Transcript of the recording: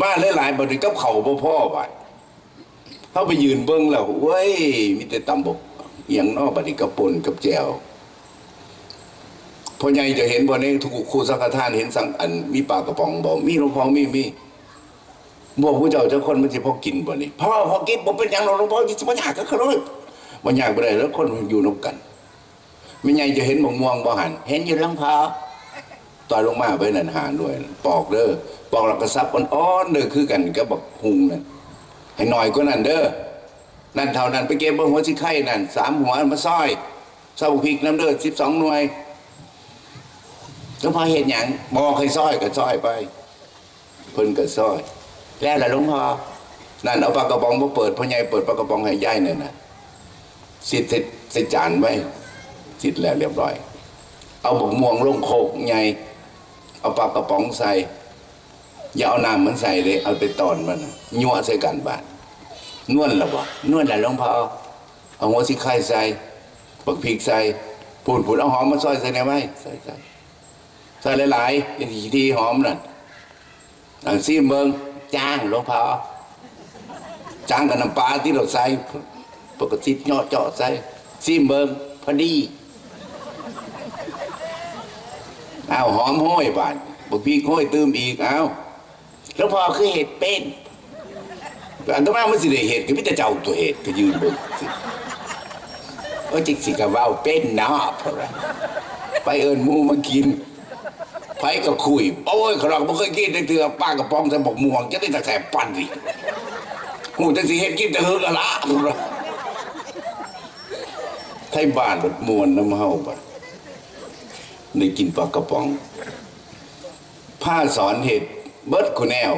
มาหลายๆบัดนี้กับเขาบ่พ่อบัดเขาไปยืนเบิ่งแล้วเว้ยมีแต่ตำบกเอียงนอกบัดนี้กับปนกับแจวพ่อใหญ่จะเห็นบ่ในทุกครูสังฆทานเห็นสังอันมีปลากระป๋องบ่มีหลวงพ่อมีมีบ่ผู้เจ้าเจ้าคนมันสิพอกินบ่นี่พ่อพอกินบ่เป็นหยังหรอกหลวงพ่อสิบ่ยากก็คือเลยบ่ยากบ่ได้แล้วคนมันอยู่นำกันไม่ใหญ่จะเห็นมะม่วงบ่หันเห็นอยู่หลวงพ่อ ตอนลงมาไปนั่นหาด้วยปอกเด้อปอกแล้วก็ซับอ่อนๆเด้อคือกันกับบักหุงนั่นให้หน่อยก็นั่นเด้อนั่นเท่านั้นไปเก็บบิ่งหัวสิไข่นั่นสามหัวมาซอยซาบุพริกน้ำเด้อสิบสองหน่วยหลวงพอเห็นหยังบอกให้ซอยก็ซอยไปเพิ่นก็ซอย แล้วล่ะหลวงพ่อนั่นเอาปลากระป๋องมาเปิดพ่อใหญ่เปิดปลากระป๋องให้ยายนั่นน่ะสิใส่ใส่จานไว้สิแล้วเรียบร้อย เอาบกม่วงลงโคกไง เอาปลากระป๋องใส่ อย่าเอาน้ำมันใส่เลย เอาไปตอนมันยั่วใส่กันบาดนวลละวะนวลละหลวงพ่อเอาหัวสิไข่ใส่ปักพริกใส่พูดพูดเอาหอมมาซอยใส่ในไหมใส่ใส่ใส่หลายๆอย่างที่หอมน่ะอันซีเมืองจ้างหลวงพ่อจ้างกับน้ำปลาที่เราใส่ปกติเนาะเจาะใส่ซีเมืองพอดี เอาหอมห้อยบานบกพี่ห้อยตืมอีกเอาแล้วพอคือเห็ดเป็นอันตมามันสิได้เห็ดก็มิแต่เจ้าตัวเห็ดก็ยืนเบิ่งสิเออจิกสิกะว่าวเป็นเนาะพอละไปเอิญมูมากินไผก็คุยโอ้ยขรอกบ่เคยกินได้เถื่อป้ากระป๋องใส่บอกม่วงจะได้แต่แสบปันสิหูจะสิเห็ดกินแต่เฮือกอะละพอละไทยบ้านรถมวนน้ำเฮาบ่ ได้กินปลากระป๋อง ผ้าสอนเห็ดเบิดคุณแนว